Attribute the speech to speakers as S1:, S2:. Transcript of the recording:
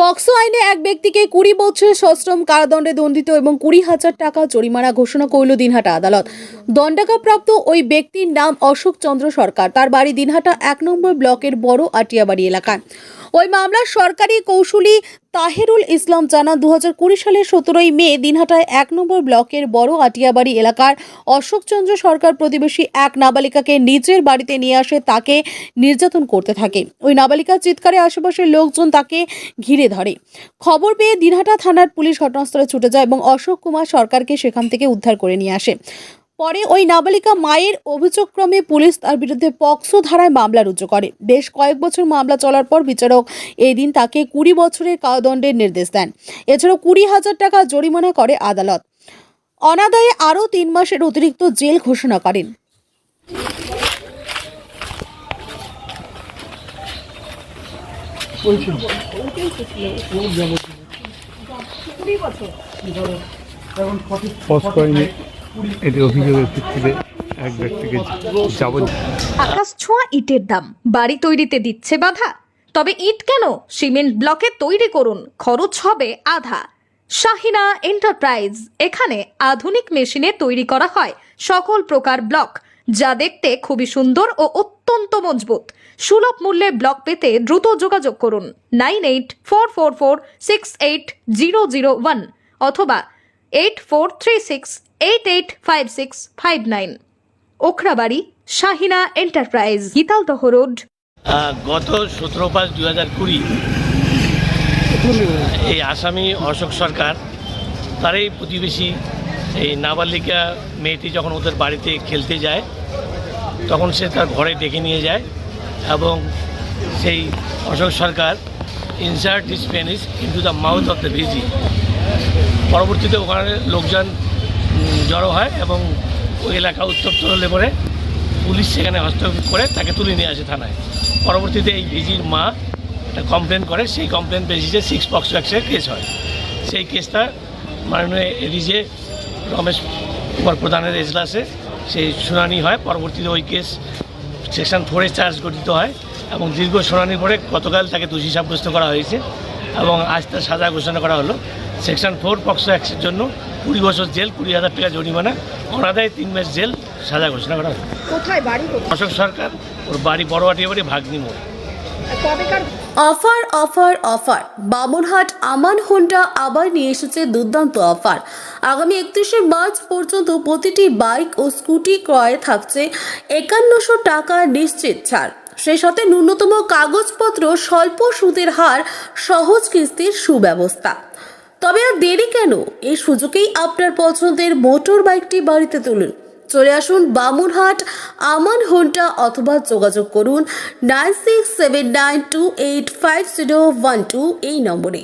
S1: POCSO আইনে এক ব্যক্তিকে কুড়ি বছর সশ্রম কারাদণ্ডে দণ্ডিত এবং কুড়ি হাজার টাকা জরিমানা ঘোষণা করল দিনহাটা আদালত। দণ্ডাকাপ্রাপ্ত ওই ব্যক্তির নাম অশোক চন্দ্র সরকার। তার বাড়ি দিনহাটা এক নম্বর ব্লকের বড় আটিয়াবাড়ি এলাকায়। ওই মামলার সরকারি কৌশলী তাহেরুল ইসলাম জানান দু হাজার কুড়ি সালের সতেরোই মে দিনহাটায় এক নম্বর ব্লকের বড় আটিয়াবাড়ি এলাকার অশোকচন্দ্র সরকার প্রতিবেশী এক নাবালিকাকে নিজের বাড়িতে নিয়ে আসে, তাকে নির্যাতন করতে থাকে। ওই নাবালিকার চিৎকারে আশেপাশের লোকজন তাকে ঘিরে ধরে। খবর পেয়ে দিনহাটা থানার পুলিশ ঘটনাস্থলে ছুটে যায় এবং অশোক কুমার সরকারকে সেখান থেকে উদ্ধার করে নিয়ে আসে। পরে ওই নাবালিকা মায়ের অভিযোগক্রমে পুলিশ তার বিরুদ্ধে পক্সো ধারায় মামলা রুজু করে। বেশ কয়েক বছর মামলা চলার পর বিচারক এই দিন তাকে কুড়ি বছরের কারাদণ্ডের নির্দেশ দেন। এছাড়াও কুড়ি হাজার টাকা জরিমানা করে আদালত। অনাদায়ে আরও তিন মাসের অতিরিক্ত জেল ঘোষণা করেন।
S2: আইনে এটি অভিযোগের ভিত্তিতে এক ব্যক্তিকে যাবত
S3: আকাশ ছোঁয়া ইটের দাম। বাড়ি তৈরিতে দিচ্ছে বাধা। তবে ইট কেন? সিমেন্ট ব্লকে তৈরি করুন। খরচ হবে আধা। শাহিনা এন্টারপ্রাইজ। এখানে আধুনিক মেশিনে তৈরি করা হয় সকল প্রকার ব্লক। যা দেখতে খুবই সুন্দর ও অত্যন্ত মজবুত। সুলভ মূল্যে ব্লক পেতে দ্রুত যোগাযোগ করুন। Nine eight four four four six eight zero zero one অথবা eight four three six eight eight five six five nine Okhrabari, Shahina enterprise, Gitaldaha road.
S4: গত সতেরো পাঁচ দু হাজার কুড়ি, এই আসামি অশোক সরকার তারই প্রতিবেশী, এই নাবালিকা মেয়েটি যখন ওদের বাড়িতে খেলতে যায়, তখন সে তার ঘরে ডেকে নিয়ে যায় এবং সেই Ashok Sarkar insert his penis into the mouth of the ভিজি পরবর্তীতে ওখানে লোকজন জড়ো হয় এবং ওই এলাকা উত্তপ্ত হলে পরে পুলিশ সেখানে হস্তক্ষেপ করে তাকে তুলে নিয়ে আসে থানায়। পরবর্তীতে এই ভিজির মা একটা কমপ্লেন করে, সেই কমপ্লেন বেসিসে সিক্স পক্স অ্যাক্সের কেস হয়। সেই কেসটা মাননীয় এডিজে রমেশ কুমার প্রধানের এজলাসে সেই শুনানি হয়। পরবর্তীতে ওই কেস সেকশন ফোরে চার্জ গঠিত হয় এবং দীর্ঘ শুনানির পরে গতকাল তাকে দোষী সাব্যস্ত করা হয়েছে এবং আজ তার সাজা ঘোষণা করা হলো। সেকশন ফোর পক্সো অ্যাক্সের জন্য কুড়ি বছর জেল কুড়ি হাজার টাকা জরিমানা অনাদায় তিন মাস জেল সাজা ঘোষণা করা হলো
S1: কোথায় বাড়ি
S4: অশোক সরকার ওর বাড়ি বড়বাটিয়া বাড়ি ভাগ্নি মোড়।
S1: Offer offer offer. Bamanhat Aman Honda আবার নিয়ে এসেছে দুর্দান্ত অফার। আগামী একত্রিশে মার্চ পর্যন্ত প্রতিটি বাইক ও স্কুটি ক্রয়ে থাকছে একান্নশো টাকা নিশ্চিত ছাড়। সেই সাথে ন্যূনতম কাগজপত্র স্বল্প সুদের হার সহজ কিস্তির সুব্যবস্থা। তবে আর দেরি কেন? এই সুযোগেই আপনার পছন্দের মোটর বাইকটি বাড়িতে তুলুন। চলে আসুন বামুনহাট, আমান হোন্ডা অথবা যোগাযোগ করুন nine six seven nine two eight five zero one two এই নম্বরে।